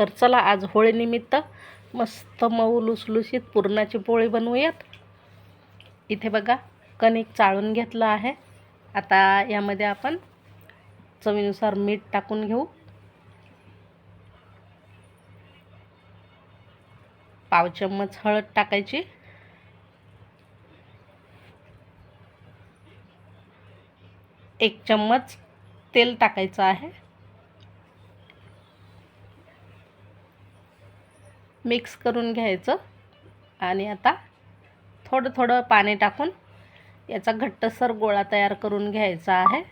तर चला आज होळीनिमित्त मस्त मऊ लुसलुशीत पुरणाची पोळी बनवूयात. इथे बघा कणिक चाळून घेतलं आहे. आता यामध्ये आपण चवीनुसार मीठ टाकून घेऊ. पाव चम्मच हळद टाकायची. एक चम्मच तेल टाकायचं आहे. मिक्स करून घ्यायचं आणि आता थोडं थोडं पाणी टाकून याचा घट्टसर गोळा तयार करून घ्यायचा आहे.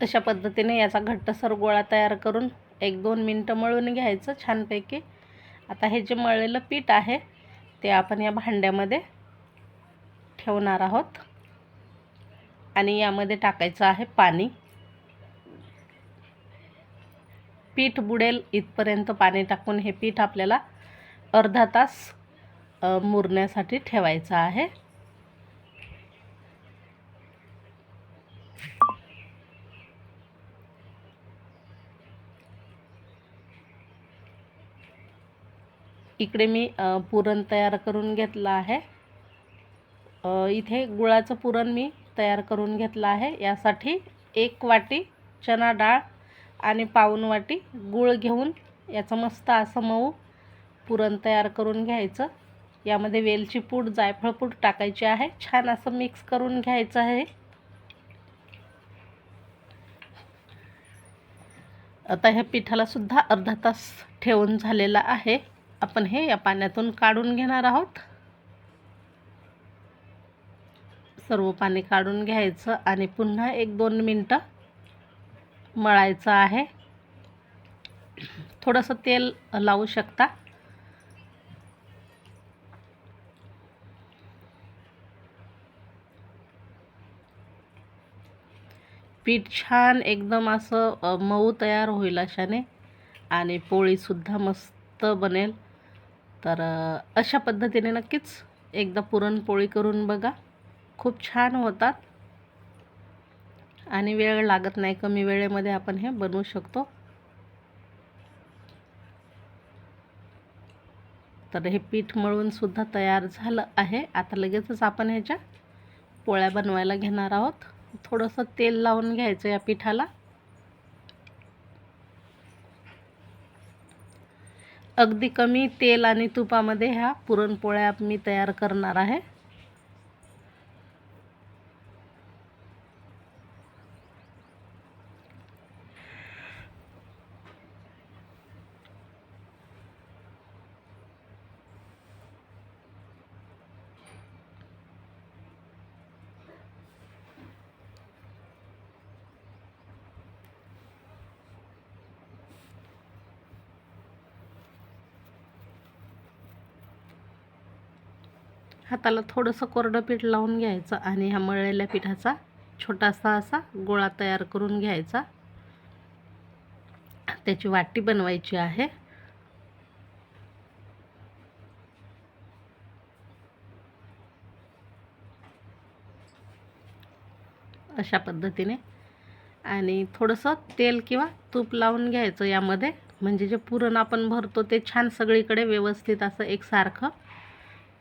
अशा पद्धतीने याचा घट्टसर गोळा तयार करून एक दोन मिनटं मळून घ्यायचं छानपैकी. आता हे जे मळलेलं पीठ आहे ते आपण या भांड्यामध्ये ठेवणार आहोत. आणि यामध्ये टाकायचं आहे पाणी. पीठ बुडेल इथपर्यंत पाणी टाकून हे पीठ आपल्याला अर्धा तास मुरण्यासाठी ठेवायचं आहे. इकडे मी पुरण तयार करून घेतलं आहे. इथे गुळाचं पुरण मी तयार करून घेतलं आहे. यासाठी एक वाटी चना डाळ आणि पाऊन वाटी गूळ घेऊन याचं मस्त असं मऊ पुरण तयार करून घ्यायचं. यामध्ये वेलची पूड जायफळ पूड टाकायची आहे. छान असं मिक्स करून घ्यायचं आहे. आता ह्या पिठाला सुद्धा अर्धा तास ठेवून झालेला आहे. आपण हे या पाण्यातून काढून घेणार आहोत. सर्व पाणी काढून घ्यायचं आणि पुन्हा एक दोन मिनटं मळायचं आहे. थोडंसं तेल लावू शकता. पीठ छान एकदम असं मऊ तयार होईल अशाने आणि पोळीसुद्धा मस्त बनेल. तर अशा पद्धतीने नक्कीच एकदा पुरणपोळी करून बघा. खूप छान होतात. आणि वेळ लागत नाही कमी वेळेमध्ये आपण हे बनवू शकतो. तर हे पीठ मळून सुद्धा तयार झालं आहे. आता लगेचच आपण ह्याच्या पोळ्या बनवायला घेणार आहोत. थोडंसं तेल लावून घ्यायचं या पिठाला. अगदी कमी तेल आणि तुपामध्ये ह्या पुरणपोळ्या मी तयार करणार आहे. हाताला थोडंसं कोरडं पीठ लावून घ्यायचं आणि ह्या मळलेल्या पिठाचा छोटासा असा गोळा तयार करून घ्यायचा. त्याची वाटी बनवायची आहे. अशा पद्धतीने. आणि थोडंसं तेल किंवा तूप लावून घ्यायचं यामध्ये. म्हणजे जे पुरण आपण भरतो ते छान सगळीकडे व्यवस्थित असं एकसारखं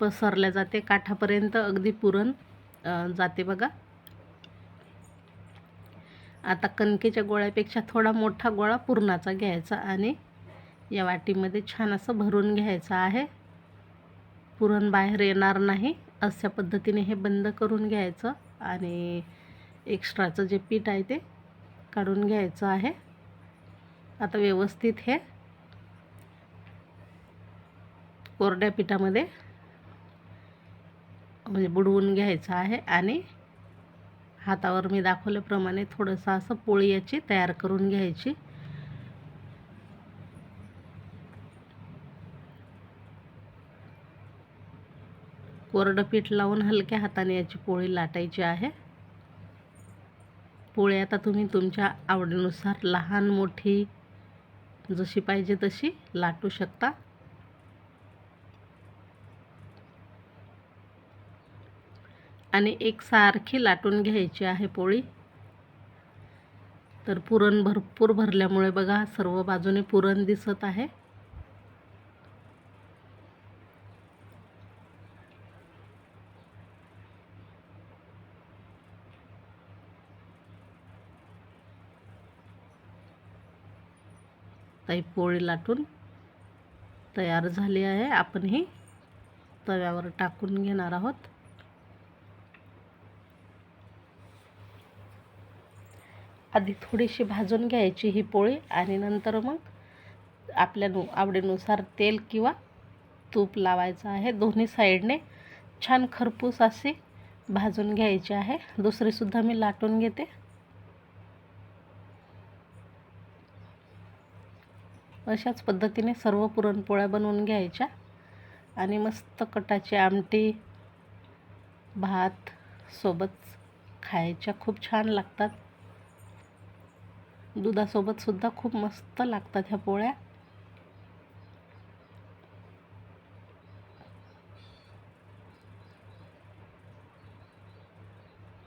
पसरल्या जाते. काठापर्यंत अगदी पुरण जाते बघा. आता कणकेच्या गोळ्यापेक्षा थोडा मोठा गोळा पुरणाचा घ्यायचा आणि या वाटीमध्ये छान असं भरून घ्यायचं आहे. पुरण बाहेर येणार नाही. अशा पद्धतीने हे बंद करून घ्यायचं आणि एक्स्ट्राचं जे पीठ आहे ते काढून घ्यायचं आहे. आता व्यवस्थित हे कोरड्या पिठामध्ये म्हणजे बुडवून घ्यायचं आहे आणि हातावर मी दाखवल्याप्रमाणे थोडंसं असं पोळी याची तयार करून घ्यायची. कोरडं पीठ लावून हलक्या हाताने याची पोळी लाटायची आहे. पोळी आता तुम्ही तुमच्या आवडीनुसार लहान मोठी जशी पाहिजे तशी लाटू शकता. आणि एकसारखी लाटून घ्यायची आहे पोळी. तर पुरण भरपूर भरल्यामुळे बघा सर्व बाजूने पुरण दिसत आहे. ताई पोळी लाटून तयार झाली आहे. आपण ही तव्यावर टाकून घेणार आहोत. आधी थोडीशी भाजून घ्यायची ही पोळी आणि नंतर मग आपल्या नु आवडीनुसार तेल किंवा तूप लावायचं आहे. दोन्ही साईडने छान खरपूस अशी भाजून घ्यायची आहे. दुसरीसुद्धा मी लाटून घेते. अशाच पद्धतीने सर्व पुरणपोळ्या बनवून घ्यायच्या आणि मस्त कटाची आमटी भात सोबत खायच्या. खूप छान लागतात. दुधासोबतसुद्धा खूप मस्त लागतात ह्या पोळ्या.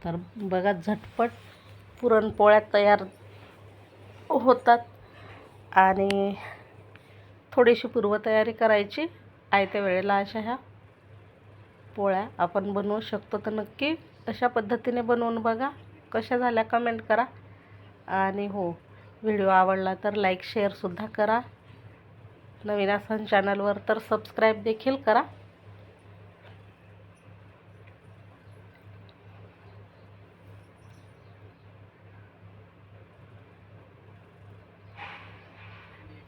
तर बघा झटपट पुरणपोळ्या तयार होतात. आणि थोडीशी पूर्वतयारी करायची आयत्या वेळेला अशा ह्या पोळ्या आपण बनवू शकतो. तर नक्की अशा पद्धतीने बनवून बघा. कशा झाल्या कमेंट करा. आणि हो व्हिडिओ आवडला तर लाईक शेअरसुद्धा करा. नवीन आसन चॅनलवर तर सबस्क्राईब देखील करा.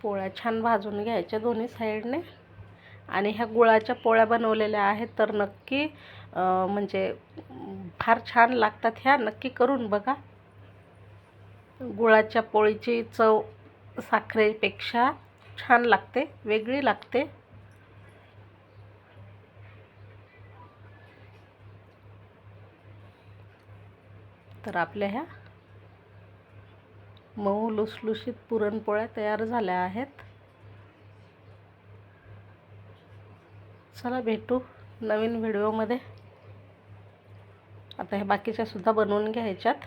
पोळ्या छान भाजून घ्यायच्या दोन्ही साईडने. आणि ह्या गुळाच्या पोळ्या बनवलेल्या आहेत तर नक्की म्हणजे फार छान लागतात ह्या. नक्की करून बघा. गुळाच्या पोळीची चव साखरेपेक्षा छान लागते वेगळी लागते. तर आपल्या ह्या मऊ लुसलुशीत पुरणपोळ्या तयार झाल्या आहेत. चला भेटू नवीन व्हिडिओमध्ये. आता हे बाकीच्या सुद्धा बनवून घ्यायच्यात.